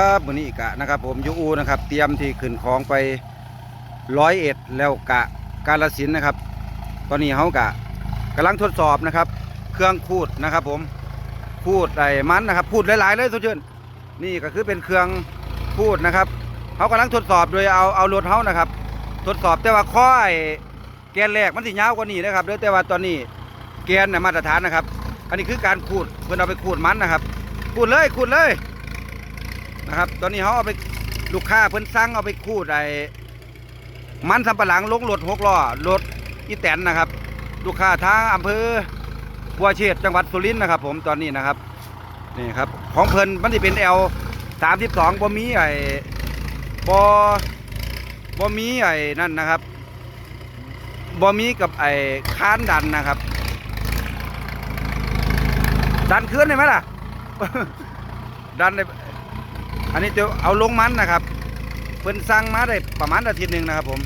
ครับมือนี้กะนะครับผมยูอูนะครับเตรียมที่ขึ้นของไปร้อยเอ็ดแล้วกะกาลสินนะครับ ตอนนี้เขากะกำลังทดสอบนะครับ เครื่องคูดนะครับ ผมคูดไอ้มันนะครับคูดหลายๆเลยทุกท่านนี่ก็คือเป็นเครื่องคูดนะครับเขากำลังทดสอบโดยเอาเอารถเขานะครับ ทดสอบแต่ว่าข้อไอ้แกนแรกมันสิยาวกว่านี้นะครับแต่ว่าตอนนี้แกนเนี่ยมาตรฐานนะครับ อันนี้คือการคูดเพื่อเอาไปคูดมันนะครับคูดเลยคูดเลย นะครับ ตอนนี้เขาเอาไปลูกค้าเพิ่นสั่งเอาไปคูดไอ้มันสำปะหลังลงรถหกล้อรถอีแตนนะครับ ลูกค้าทางอำเภอบัวเชษจังหวัดสุรินทร์นะครับ ผมตอนนี้นะครับนี่ครับของเพิ่นมันจะเป็นเอลสามสิบสองบ่มีไอ้บ่บ่มีไอ้นั่นนะครับบ่มีกับไอ้ค้านดันนะครับ ดันขึ้นได้ไหมล่ะ ดันได้ อันนี้จะเอาลงมันนะครับเพิ่นสั่งมาได้ประมาณอาทิตย์หนึ่งนะครับ ผม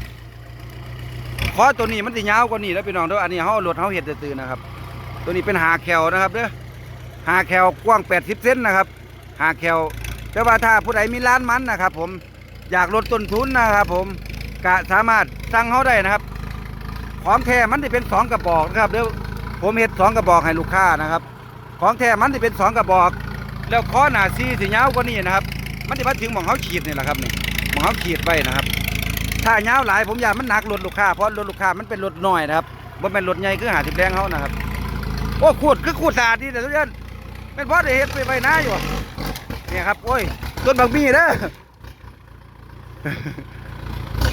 ขอตัวนี้มันจะยาวกว่านี้แล้วพี่น้องเด้ออันนี้เฮาเอารถเฮาเฮ็ดตื่นนะครับ ตัวนี้เป็นหาแคลนะครับเด้อหาแคลกว้าง 80 เซนนะครับหาแคลแต่ว่าถ้าผู้ใดมีร้านมันนะครับ ผมอยากลดต้นทุนนะครับ ผมก็สามารถสั่งเฮาได้นะครับ ของแท้มันจะเป็นสองกระบอกนะครับเดี๋ยวผมเฮ็ดสองกระบอกให้ลูกค้านะครับ ของแท้มันจะเป็นสองกระบอก แล้วข้อหน้าซีสิยาวกว่านี้นะครับ มันจะมาถึงหมองเขาขีดนี่แหละครับนี่หมองเขาขีดไว้นะครับ ถ้ายาวหลายผมอยากมันหนักรถลูกค้าเพราะรถลูกค้ามันเป็นรถน้อยนะครับมันเป็นรถใหญ่คือหาสิบแรงเขานะครับโอ้ขูดคือขูดสะอาดดีแต่ทุกท่านเป็นเพราะได้เฮ็ดไปไว้หน้าอยู่เนี่ยครับโอ้ยต้นบางมีเด้อ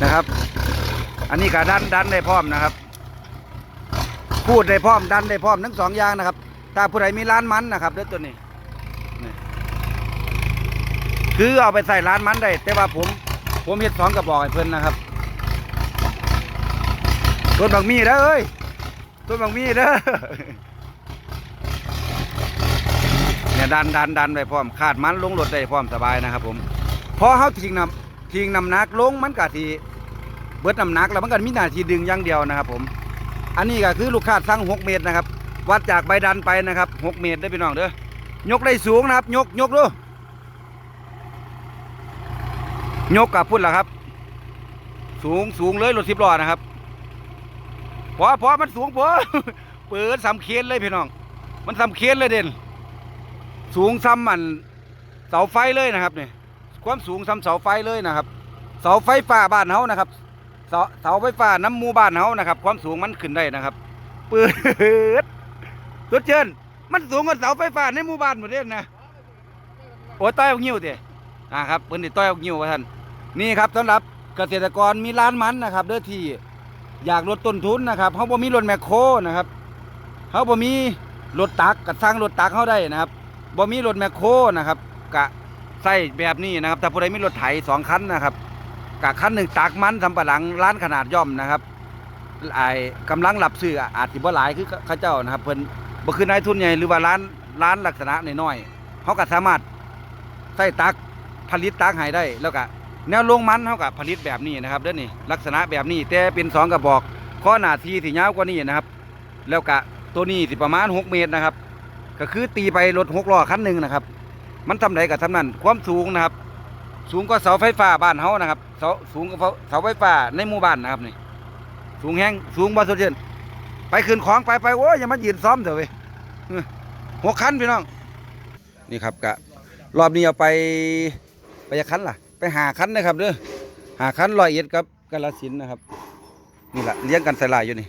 นะครับ อันนี้ก็ดันดันได้พร้อมนะครับ พูดได้พร้อมดันได้พร้อมทั้งสองอย่างนะครับถ้าผู้ใดมีร้านมันนะครับเด้อตัวนี้ คือเอาไปใส่ร้านมันได้แต่ว่าผม ผมเฮ็ดสองกระบอกให้เพิ่อนนะครับต้นบางมีเด้อเอ้ยต้นบางมีเด้อเนี่ยดันดันดันไปพร้อมขาดมันลงรถได้พร้อมสบายนะครับ ผมพอเขาทิ้งนำทิ้งนำนักลงมันก็ทีเบิดนำนักแล้วมันก็มีหน้าที่ดึงอย่างเดียวนะครับ ผม อันนี้ก็คือลูกค้าสั่งหกเมตรนะครับ วัดจากใบดันไปนะครับหกเมตรได้พี่น้องเด้อยกได้สูงนะครับ ยกยกดูย ยกกับพุ่นล่ะครับ สูงสูงเลยรถสิบล้อนะครับพอพอมันสูงพอเปิดสามเคนเลยพี่น้อง มันสามเคนเลยเด่น สูงซ้ำมันเสาไฟเลยนะครับเนี่ยความสูงซ้ำเสาไฟเลยนะครับ เสาไฟฟ้าบ้านเฮานะครับ เสาเสาไฟฟ้าน้ำมูบ้านเฮานะครับ ความสูงมันขึ้นได้นะครับ เปิดตัวเจินมันสูงกว่าเสาไฟฟ้าในหมู่บ้านหมดเลยนะโอ้ยต้อยเอางิ้วเด้ นะครับเปิ้นติดต้อยเอางิ้วว่าท่านนี่ครับสำหรับเกษตรกรมีร้านมันนะครับเด้อที่อยากลดต้นทุนนะครับเขาบ่มีรถแมคโครนะครับเขาบ่มีรถตักก็สร้างรถตักเขาได้นะครับบ่มีรถแมคโครนะครับกะใส่แบบนี้นะครับถ้าผู้ใดมีรถไถสองคันนะครับกะคันหนึ่งตักมันสำปะหลังร้านขนาดย่อมนะครับไอ้กำลังหลับซื้ออาจสิบ่หลายคือเขาเจ้านะครับเพิ่นบ่คือนายทุนใหญ่หรือว่าร้านร้านลักษณะน้อยๆเขาก็สามารถใส่ตัก ลิตตากให้ได้แล้วก็แนวลงมันเท่ากับผลิตแบบนี้นะครับเด้อนี่ลักษณะแบบนี้แต่เป็นสองกระบอกข้อหนาทีที่ยาวกว่านี้นะครับ แล้วก็ตัวนี้สิประมาณ 6 เมตรนะครับ ก็คือตีไปรถหกล้อคันหนึ่งนะครับ มันทำไรกับทำนั้นความสูงนะครับ สูงก็เสาไฟฟ้าบ้านเฮานะครับเสาสูงก็เสาไฟฟ้าในหมู่บ้านนะครับนี่ สูงแห้งสูงบ่สุดเด่นไปขึ้นของไปไปโอ้ยอย่ามายืนซ้อมเถอะเว้ยเออหกคันพี่น้องนี่ครับกะรอบนี้เอาไป ไปจะคันล่ะ ไปหาคันนะครับเด้อหาคันลอยเอ็ดกับกาลสินนะครับนี่แหละเลี้ยงกันใส่ลายอยู่นี่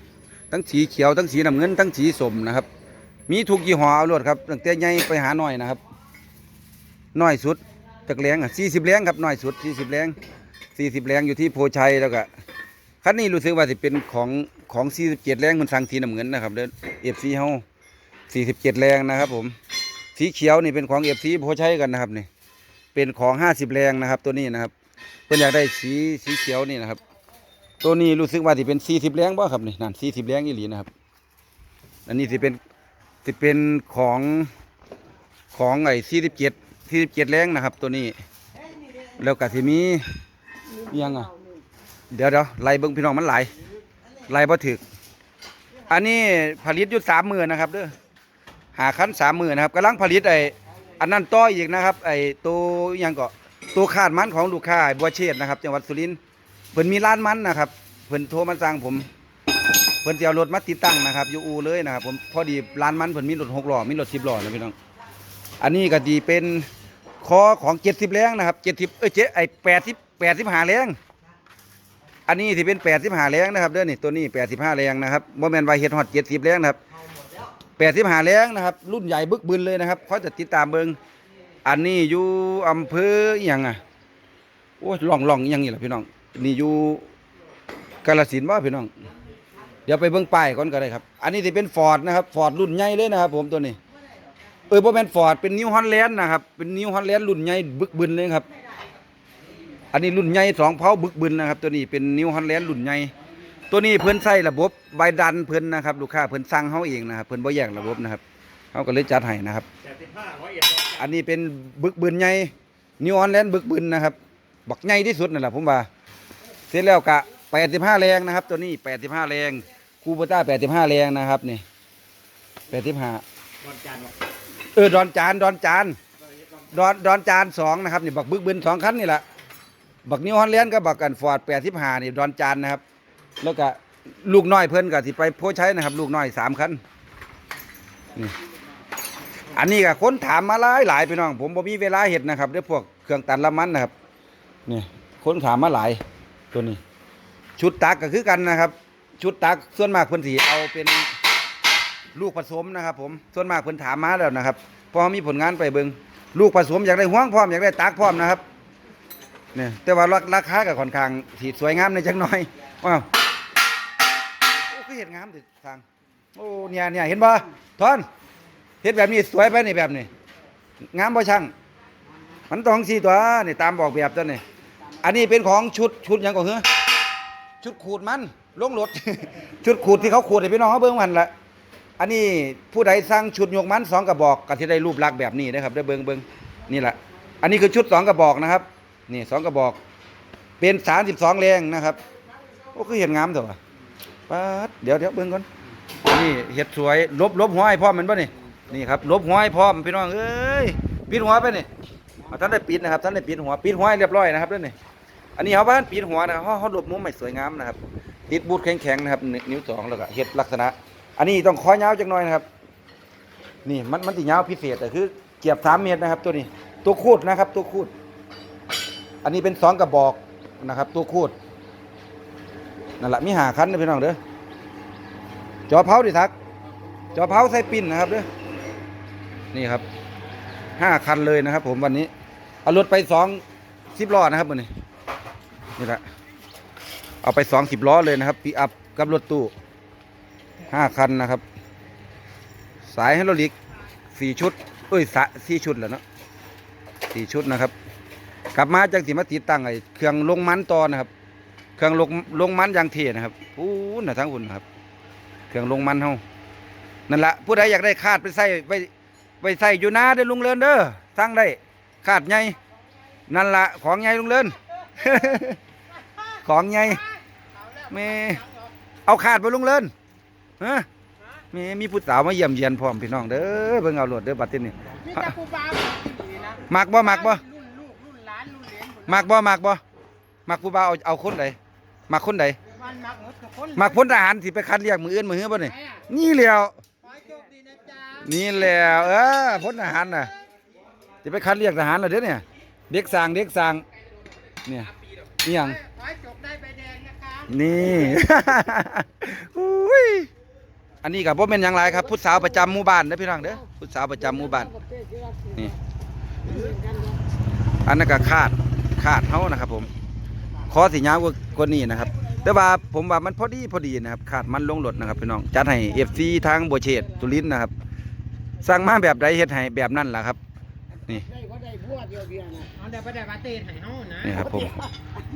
ทั้งสีเขียวทั้งสีน้ำเงินทั้งสีสมนะครับ มีทุกยี่ห้อเอารวดครับตั้งแต่ใหญ่ไปหาหน่อยนะครับหน้อยสุดจากแรงอะสี่สิบแรงครับหน้อยสุดสี่สิบแรงสี่สิบแรงอยู่ที่โพชัยแล้วก็คันนี้รู้สึกว่าสิเป็นของของสี่สิบเจ็ดแรงมันสั่งสีน้ำเงินนะครับเด้อเอฟซีเฮาสี่สิบเจ็ดแรงนะครับผมสีเขียวนี่เป็นของเอฟซีโพชัยกันนะครับนี่ เป็นของห้าสิบแรงนะครับ ตัวนี้นะครับเพื่อนอยากได้สีสีเขียวนี่นะครับ ตัวนี้รู้สึกว่าสิเป็นสี่สิบแรงบ่ครับนี่นั่นสี่สิบแรงอีหลีนะครับ อันนี้สิเป็นสิเป็นของของไอ้สี่สิบเจ็ดสี่สิบเจ็ดแรงนะครับ ตัวนี้แล้วก็สิมียังอะเดี๋ยวเดี๋ยวไล่เบิ้งพี่น้องมันไหลไล่บ่ถึก อันนี้ผลิตยู่สามหมือนนะครับเด้อหาคั้นสามหมือนะครับกำลังผลิตไอ้ อันนั้นต่ออีกนะครับ ไอ้ตัวอิหยังก็ตัวคาดมันของลูกค้าบัวเชษนะครับ จังหวัดสุรินทร์เพิ่นมีร้านมันนะครับเพิ่นโทรมาสั่งผม เพิ่นจะเอารถมาติดตั้งนะครับอยู่อูเลยนะครับ ผมพอดีร้านมันเพิ่นมีรถหกล้อมีรถสิบล้อนะพี่น้องอันนี้ก็ดีเป็นคอของเจ็ดสิบแรงนะครับเจ็ดสิบเอ้ยเจ็ดไอแปดสิบแปดสิบห้าแรงอันนี้ที่เป็นแปดสิบห้าแรงนะครับเด้อนี่ตัวนี้แปดสิบห้าแรงนะครับโมเมนต์ไวเฮ็ดฮอตเจ็ดสิบแรงนะครับ แปดสิบห้าแรงนะครับ รุ่นใหญ่บึกบึนเลยนะครับเขาจะติดตามเบิงอันนี้อยู่อำเภออย่างอะโอ้ยล่องล่องอย่างนี้แหละพี่น้อง นี่อยู่กาฬสินว่าพี่น้อง เดี๋ยวไปเบิ่งป้ายก่อนก็ได้ครับ อันนี้ที่เป็นฟอร์ดนะครับฟอร์ดรุ่นใหญ่เลยนะครับ ผมตัวนี้ เออบ่แมนฟอร์ดเป็นนิวฮอลแลนด์นะครับ เป็นนิวฮอลแลนด์รุ่นใหญ่บึกบึนเลยครับ อันนี้รุ่นใหญ่สองเผาบึกบึนนะครับ ตัวนี้เป็นนิวฮอลแลนด์รุ่นใหญ่ ตัวนี้เพิ่นใส่ระบบใบดันเพิ่นนะครับ ลูกค้าเพิ่นสั่งเฮาเองนะครับ เพิ่นบ่แยกระบบนะครับเฮาก็เลยจัดให้นะครับ อันนี้เป็นบึกบึนใหญ่นิวฮอลแลนด์บึกบึนนะครับ บักใหญ่ที่สุดนั่นแหละผมว่า เสร็จแล้วกะ85แรงนะครับ ตัวนี้85แรงคูโบต้า85แรงนะครับนี่85เออดอนจานดอนจานดอนดอนจานสองนะครับนี่บักบึกบึนสองคันนี่แหละบักนิวฮอลแลนด์กับบักกันฟอร์ด85นี่ดอนจานนะครับ แล้วก็ลูกน้อยเพิ่นก็สิไปโพใช้นะครับ ลูกน้อยสามคันนี่อันนี้ก็คนถามมาหลายหลายพี่น้อง ผมบ่มีเวลาเห็ดนะครับด้วยพวกเครื่องตัดละมันนะครับนี่คนถามมาหลายตัวนี้ ชุดตักก็คือกันนะครับ ชุดตักส่วนมากเพิ่นสิเอาเป็นลูกผสมนะครับ ผมส่วนมากเพิ่นถามมาแล้วนะครับพอมีผลงานไปเบิงลูกผสมอยากได้ห่วงพร้อมอยากได้ตักพร้อมนะครับเนี่ยแต่ว่าราราคาก็ค่อนข้างสิสวยงามในจักน่อยว้าว เห็นงามดิทางโอ้เนี่ยเนี่ยเห็นบ่ทอนเห็นแบบนี้สวยไปนี่แบบนี้งามบ่ช่างมันต้องสี่ตัวนี่ตามบอกแบบตัวนี่อันนี้เป็นของชุดชุดยังก็เหรอชุดขูดมันลงรถ ชุดขูดที่เขาขูดให้พี่น้องเขาเบิ่งมันละอันนี้ผู้ใดสั่งชุดยกมันสองกระบอกก็ที่ได้รูปลักษณ์แบบนี้นะครับ ได้เบิ่งเบิ่งนี่แหละอันนี้คือชุดสองกระบอกนะครับ นี่สองกระบอก เป็นสามสิบสองแรงนะครับ โอ้คือเห็นงามเถอะ ป๊าดเดี๋ยวเดี๋ยวเบิ่งก่อนนี่เห็ดสวยลบลบหัวให้พร้อมแมันป่ะนี่นี่ครับลบหัวให้พร้อมพี่น้องเอ้ยปิดหัวไปนี่ท่านได้ปิดนะครับท่านได้ปิดหัวปิดหัวให้เรียบร้อยนะครับเด้วยนี่อันนี้เขาบ้านปีนหัวนะครับเขาเขาลบมุมไม่สวยงามนะครับติดบูทแข็งๆนะครับนิ้วสองแล้วก็เฮ็ดลักษณะ อันนี้ต้องคอยาวจักหน่อยนะครับ นี่มันมันติยาวพิเศษแต่คือเกียบสามเมตรนะครับ ตัวนี้ตัวคูดนะครับ ตัวคูด อันนี้เป็นสองกระบอกนะครับ ตัวคูด นั่นแหละมีหาคันนะพี่น้องเด้อจอเผาดิทัก จอเผาใส่ปิ้นนะครับเด้อนี่ครับห้าคันเลยนะครับ ผมวันนี้เอารถไปสองสิบล้อนะครับวันนี้นี่แหละเอาไปสองสิบล้อเลยนะครับปีอัพกับรถตู้ห้าคันนะครับ สายให้รถลิกสี่ชุด เอ้ยสะสี่ชุดแล้วเนาะสี่ชุดนะครับ กลับมาจังสิมาติดตั้งไอ้เครื่องลงมันต่อนะครับ เครื่องลงลงมันอยางเทนะครับอู้น่ะทั้งหุ่นนะครับ เครื่องลงมันเฮานั่นละผู้ใดอยากได้คาดไปใส่ไปไปใส่อยู่นาเด้อลุงเลินเด้อสร้างได้คาดใหญ่นั่นละของใหญ่ลุงเลินของใหญ่แม่เอาขาดไปลุงเลินฮะแม่มีผู้สาวมาเยี่ยมเยียนพร้อมพี่น้องเด้อเบิ่งเอาโลดเด้อบัดนี้มีแต่ครูบาดีนะมักบ่มักบ่รุ่นลูกรุ่นหลานรุ่นเหลนหดมักบ่มักบ่มักผู้บ่าวเอาเอาคนใด มักคนใดมันมักหมดทุกคนมักพลทหารสิไปคัดเรียกมืออื่นมือเฮือบ่นี่ไหนอะนี่แหล้วขอให้โชคดีนะจ๊ะนี่แหล้วเออพลทหารน่ะสิไปคัดเรียกทหารแล้วเด้อเนี่ยเด็กสร้างเด็กสร้างเนี่ยอีหยังขอให้จบได้ใบแดงนะคะนี่อุ้ยอันนี้กับพ่อเป็นหยังไรครับผู้สาวประจำหมู่บ้านเด้อพี่น้องเด้อผู้สาวประจำหมู่บ้านนี่อันนั้นก็คาดคาดเฮานะครับผมค อสียาวกว่านี้นะครับ แต่ว่าผมว่ามันพอดีพอดีนะครับคาดมันลงรถนะครับพี่น้อง จัดให้เอฟซีทางบัวเชษฐ์สุรินทร์นะครับสั่งมาแบบใดเฮ็ดให้แบบนั้นล่ะครับ นี่นี่ครับผม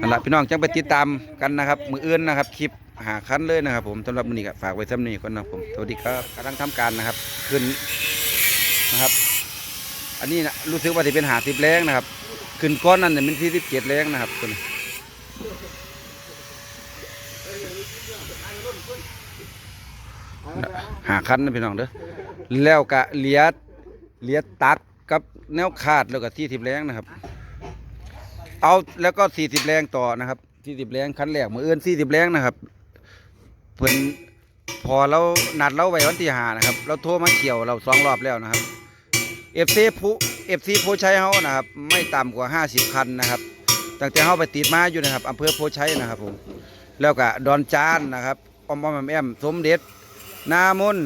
นั่นแหละพี่น้องจังไปติดตามกันนะครับ มืออื่นนะครับ คลิปหาคันเลยนะครับ ผมสำหรับมือนี้ก็ฝากไว้ซ้ำนี้ก่อนนะผมสวัสดีครับกำลังทำการนะครับ ขึ้นนะครับ อันนี้นะรู้สึกว่าจะเป็นหาสิบแรงนะครับ ขึ้นก้อนนั้นเนี่ยเป็นที่สิบเจ็ดแรงนะครับตัวนี้ หาคันนะพี่น้องเด้อแล้วก็เลียดเลียดตักกับแนวขาดแล้วก็ที่ทิบแรงนะครับ เอาแล้วก็สี่สิบแรงต่อนะครับสี่สิบแรงคันแรกมือเอื่นสี่สิบแรงนะครับ เพิ่นพอเรานัดเราไว้วันที่หานะครับ เราโทรมาเกี่ยวเราสองรอบแล้วนะครับเอฟซีผู้เอฟซีโพชัยเฮานะครับ ไม่ต่ำกว่าห้าสิบคันนะครับ ตั้งแต่เฮาไปติดมาอยู่นะครับอำเภอโพชัยนะครับผมแล้วก็ดอนจานนะครับอมอมแอมแอมสมเด็จ นามุน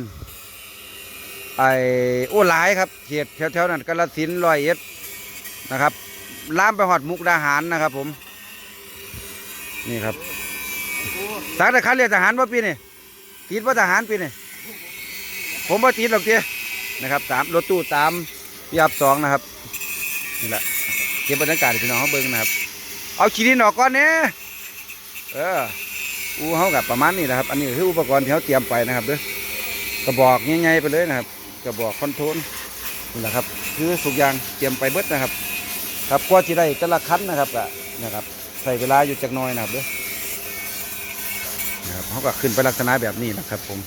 ไอ้โอ้หลายครับเขตแถวๆนั้นกาฬสินธุ์ร้อยเอ็ดนะครับลามไปหอดมุกดาหารนะครับผม นี่ครับสักแต่คันเรียกทหารว่าปีนี่ติดว่าทหารปีนี่ผมว่าติดหรอกเตี้ยนะครับตามรถตู้ตามยาบสองนะครับนี่แหละเก็บบรรยากาศพี่น้องเขาเบิ่งนะครับ เอาขีดินออกก่อนเนี่ยเอออูเขากับประมาณนี้นะครับ อันนี้คืออุปกรณ์ที่เขาเตรียมไปนะครับเด้อกระบอกง่ายๆไปเลยนะครับ กระบอกคอนโทรลนี่แหละครับคือทุกยางเตรียมไปเบิดนะครับ ครับกว่าที่ได้แต่ละคันนะครับก็นะครับใส่เวลาอยู่จักน้อยนะครับเด้อนะครับเขาก็ขึ้นไปลักษณะแบบนี้นะครับผม